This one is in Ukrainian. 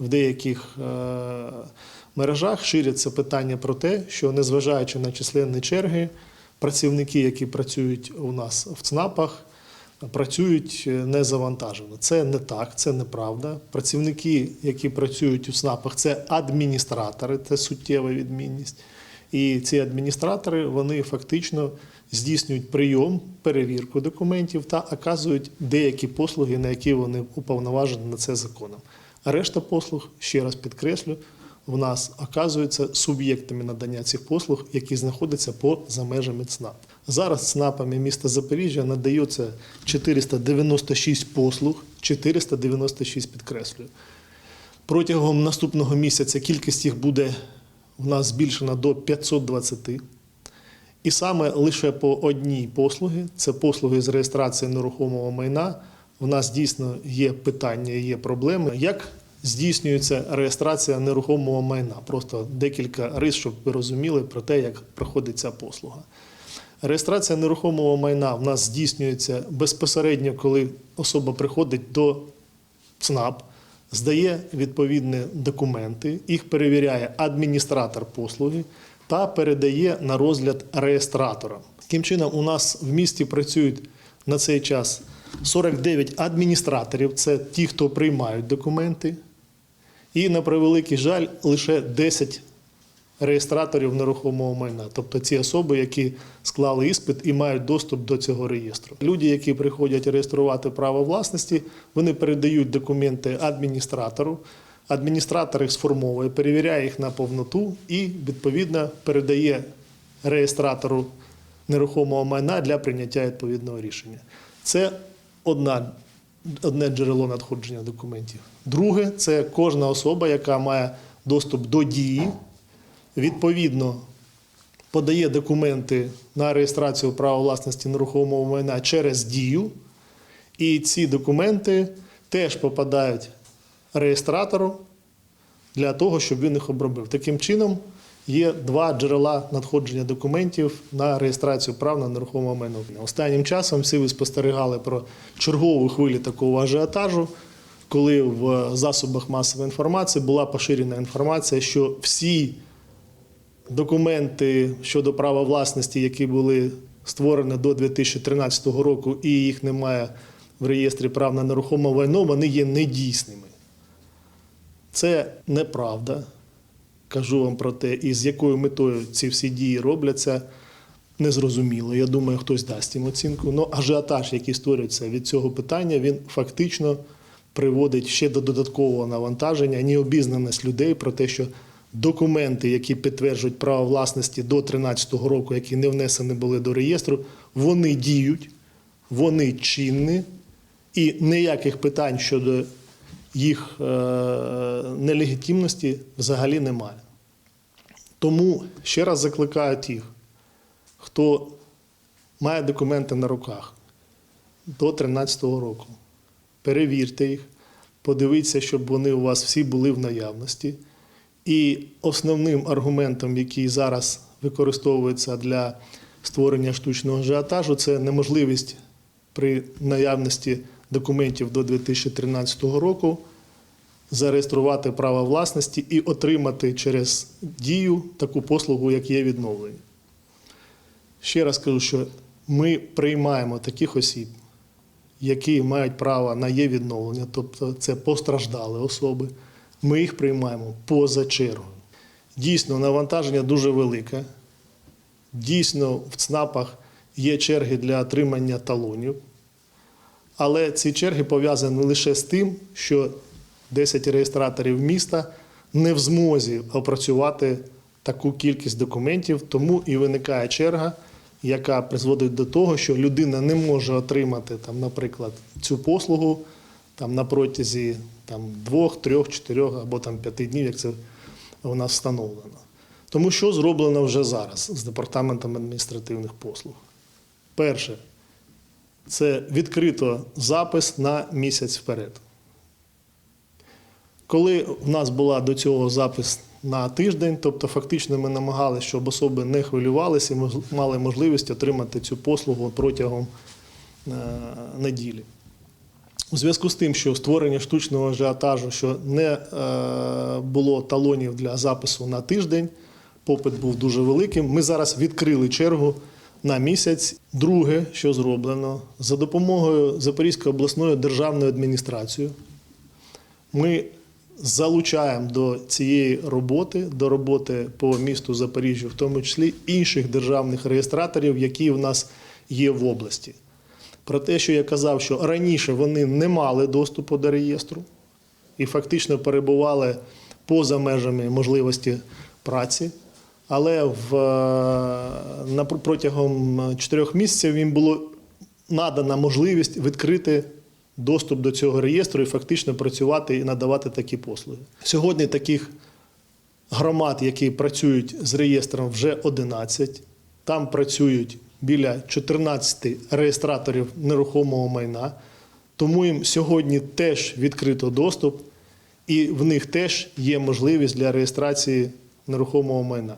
в деяких е, мережах ширяться питання про те, що незважаючи на численні черги, працівники, які працюють у нас в ЦНАПах, працюють е, не завантажено. Це не так, це неправда. Працівники, які працюють у ЦНАПах, це адміністратори, це суттєва відмінність. І ці адміністратори вони фактично здійснюють прийом, перевірку документів та оказують деякі послуги, на які вони уповноважені на це законом. Решта послуг, ще раз підкреслю, в нас оказуються суб'єктами надання цих послуг, які знаходяться поза межами ЦНАП. Зараз ЦНАПами міста Запоріжжя надається 496 послуг, 496 підкреслюю. Протягом наступного місяця кількість їх буде в нас збільшена до 520. І саме лише по одній послуги, це послуги з реєстрації нерухомого майна. У нас дійсно є питання, є проблеми. Як здійснюється реєстрація нерухомого майна? Просто декілька рис, щоб ви розуміли про те, як проходить ця послуга. Реєстрація нерухомого майна в нас здійснюється безпосередньо, коли особа приходить до ЦНАП, здає відповідні документи, їх перевіряє адміністратор послуги та передає на розгляд реєстраторам. Таким чином, у нас в місті працюють на цей час 49 адміністраторів, це ті, хто приймають документи, і на превеликий жаль, лише 10 реєстраторів нерухомого майна, тобто ці особи, які склали іспит і мають доступ до цього реєстру. Люди, які приходять реєструвати право власності, вони передають документи адміністратору. Адміністратор їх сформовує, перевіряє їх на повноту і відповідно передає реєстратору нерухомого майна для прийняття відповідного рішення. Це одна, одне джерело надходження документів. Друге це кожна особа, яка має доступ до дії, відповідно подає документи на реєстрацію права власності нерухомого майна через дію, і ці документи теж попадають реєстратору для того, щоб він їх обробив. Таким чином, є два джерела надходження документів на реєстрацію прав на нерухоме майно. Останнім часом всі ви спостерігали про чергову хвилю такого ажіотажу, коли в засобах масової інформації була поширена інформація, що всі документи щодо права власності, які були створені до 2013 року, і їх немає в реєстрі прав на нерухоме майно, вони є недійсними. Це неправда. Кажу вам про те, і з якою метою ці всі дії робляться, незрозуміло. Я думаю, хтось дасть їм оцінку. Ну, ажіотаж, який створюється від цього питання, він фактично приводить ще до додаткового навантаження, необізнаність людей про те, що документи, які підтверджують право власності до 2013 року, які не внесені були до реєстру, вони діють, вони чинні, і ніяких питань щодо їх е, нелегітимності взагалі немає. Тому ще раз закликаю тих, хто має документи на руках до 2013 року. Перевірте їх, подивіться, щоб вони у вас всі були в наявності. І основним аргументом, який зараз використовується для створення штучного ажіотажу, це неможливість при наявності документів до 2013 року зареєструвати право власності і отримати через дію таку послугу, як є відновлення. Ще раз кажу, що ми приймаємо таких осіб, які мають право на є відновлення, тобто це постраждали особи. Ми їх приймаємо поза чергою. Дійсно, навантаження дуже велике. Дійсно, в ЦНАПах є черги для отримання талонів. Але ці черги пов'язані лише з тим, що 10 реєстраторів міста не в змозі опрацювати таку кількість документів, тому і виникає черга, яка призводить до того, що людина не може отримати, там, наприклад, цю послугу там, на протязі там, двох, трьох, чотирьох або там, п'яти днів, як це у нас встановлено. Тому що зроблено вже зараз з департаментом адміністративних послуг? Перше, це відкрито запис на місяць вперед. Коли в нас була до цього запис на тиждень, тобто фактично ми намагалися, щоб особи не хвилювалися і мали можливість отримати цю послугу протягом е, неділі. У зв'язку з тим, що створення штучного ажіотажу, що не е, було талонів для запису на тиждень, попит був дуже великим. Ми зараз відкрили чергу на місяць. Друге, що зроблено, за допомогою Запорізької обласної державної адміністрації, ми залучаємо до цієї роботи, до роботи по місту Запоріжжя, в тому числі інших державних реєстраторів, які в нас є в області. Про те, що я казав, що раніше вони не мали доступу до реєстру і фактично перебували поза межами можливості праці. Але в, е, на, протягом чотирьох місяців їм було надана можливість відкрити доступ до цього реєстру і фактично працювати і надавати такі послуги. Сьогодні таких громад, які працюють з реєстром, вже 11. Там працюють біля 14 реєстраторів нерухомого майна. Тому їм сьогодні теж відкрито доступ, і в них теж є можливість для реєстрації нерухомого майна.